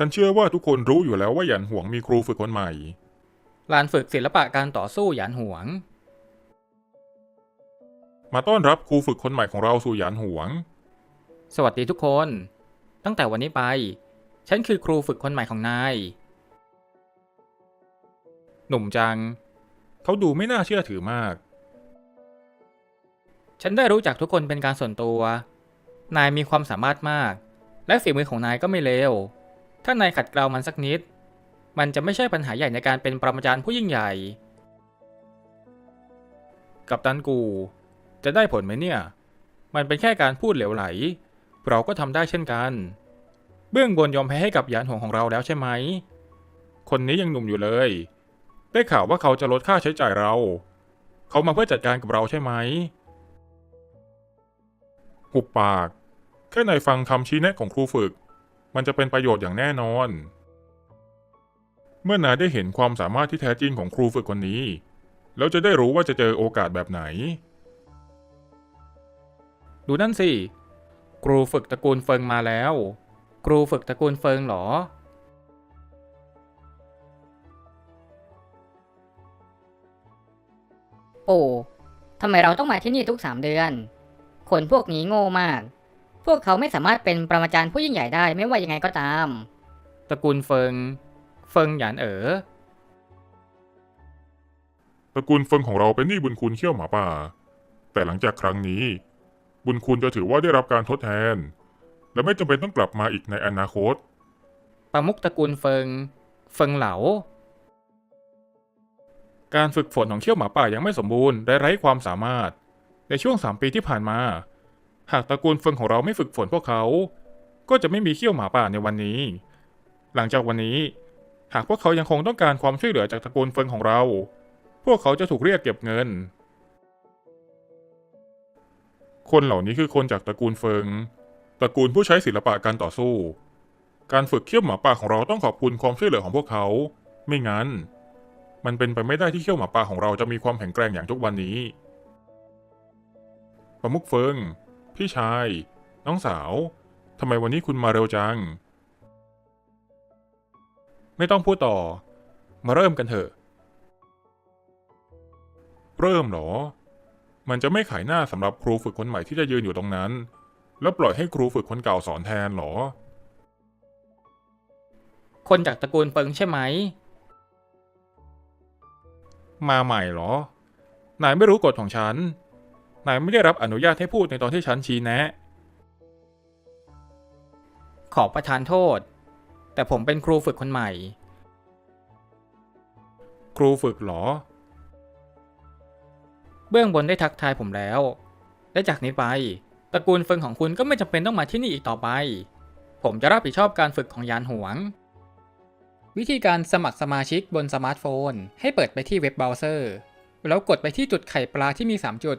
ฉันเชื่อว่าทุกคนรู้อยู่แล้วว่าหยันหวงมีครูฝึกคนใหม่ ลานฝึกศิลปะการต่อสู้หยานหวง มาต้อนรับครูฝึกคนใหม่ของเราสู่หยานหวง สวัสดีทุกคน ตั้งแต่วันนี้ไป ฉันคือครูฝึกคนใหม่ของนาย หนุ่มจัง เขาดูไม่น่าเชื่อถือมาก ฉันได้รู้จักทุกคนเป็นการส่วนตัว นายมีความสามารถมาก และฝีมือของนายก็ไม่เลว ถ้านายขัดเกลามันสักนิด มันจะไม่ใช่ปัญหาใหญ่ในการเป็นปรมาจารย์ผู้ยิ่งใหญ่ กับตันกู จะได้ผลไหมเนี่ย มันเป็นแค่การพูดเหลวไหล เราก็ทำได้เช่นกัน เบื้องบนยอมแพ้ให้กับยานหงของเราแล้วใช่ไหม คนนี้ยังหนุ่มอยู่เลย ได้ข่าวว่าเขาจะลดค่าใช้จ่ายเรา เขามาเพื่อจัดการกับเราใช่ไหมหุบปาก แค่นายฟังคำชี้แนะของครูฝึก มันจะเป็นประโยชน์อย่างแน่นอน เมื่อนายได้เห็นความสามารถที่แท้จริงของครูฝึกคนนี้ แล้วจะได้รู้ว่าจะเจอโอกาสแบบไหน ดูนั่นสิ ครูฝึกตระกูลเฟิงมาแล้ว ครูฝึกตระกูลเฟิงเหรอ ปู่ทำไมเราต้องมาที่นี่ทุกสามเดือน คนพวกนี้โง่มาก พวกเขาไม่สามารถเป็นปรมาจารย์ผู้ยิ่งใหญ่ได้ไม่ว่ายังไงก็ตาม ตระกูลเฟิง เฟิงหยานเอ๋อ ตระกูลเฟิงของเราเป็นหนี้บุญคุณเขี้ยวหมาป่า แต่หลังจากครั้งนี้ บุญคุณจะถือว่าได้รับการทดแทน และไม่จำเป็นต้องกลับมาอีกในอนาคต ประมุขตระกูลเฟิง เฟิงเหลา การฝึกฝนของเขี้ยวหมาป่ายังไม่สมบูรณ์และไร้ความสามารถ ในช่วงสามปีที่ผ่านมา หากตระกูลเฟิงของเราไม่ฝึกฝนพวกเขา ก็จะไม่มีเขี้ยวหมาป่าในวันนี้ หลังจากวันนี้ หากพวกเขายังคงต้องการความช่วยเหลือจากตระกูลเฟิงของเรา พวกเขาจะถูกเรียกเก็บเงิน คนเหล่านี้คือคนจากตระกูลเฟิง ตระกูลผู้ใช้ศิลปะการต่อสู้ การฝึกเขี้ยวหมาป่าของเราต้องขอบคุณความช่วยเหลือของพวกเขา ไม่งั้น มันเป็นไปไม่ได้ที่เขี้ยวหมาป่าของเราจะมีความแข็งแกร่งอย่างทุกวันนี้ประมุกเฟิง พี่ชาย น้องสาวทำไมวันนี้คุณมาเร็วจัง ไม่ต้องพูดต่อ มาเริ่มกันเถอะ เริ่มเหรอ มันจะไม่ขายหน้าสำหรับครูฝึกคนใหม่ที่จะยืนอยู่ตรงนั้น แล้วปล่อยให้ครูฝึกคนเก่าสอนแทนเหรอ คนจากตระกูลเฟิงใช่ไหม มาใหม่เหรอ นายไม่รู้กฎของฉัน นายไม่ได้รับอนุญาตให้พูดในตอนที่ฉันชี้แนะ ขอประทานโทษ แต่ผมเป็นครูฝึกคนใหม่ ครูฝึกเหรอ เบื้องบนได้ทักทายผมแล้ว และจากนี้ไปตระกูลเฟิงของคุณก็ไม่จำเป็นต้องมาที่นี่อีกต่อไป ผมจะรับผิดชอบการฝึกของยานหวง วิธีการสมัครสมาชิกบนสมาร์ทโฟน ให้เปิดไปที่เว็บเบราว์เซอร์ แล้วกดไปที่จุดไข่ปลาที่มี 3 จุด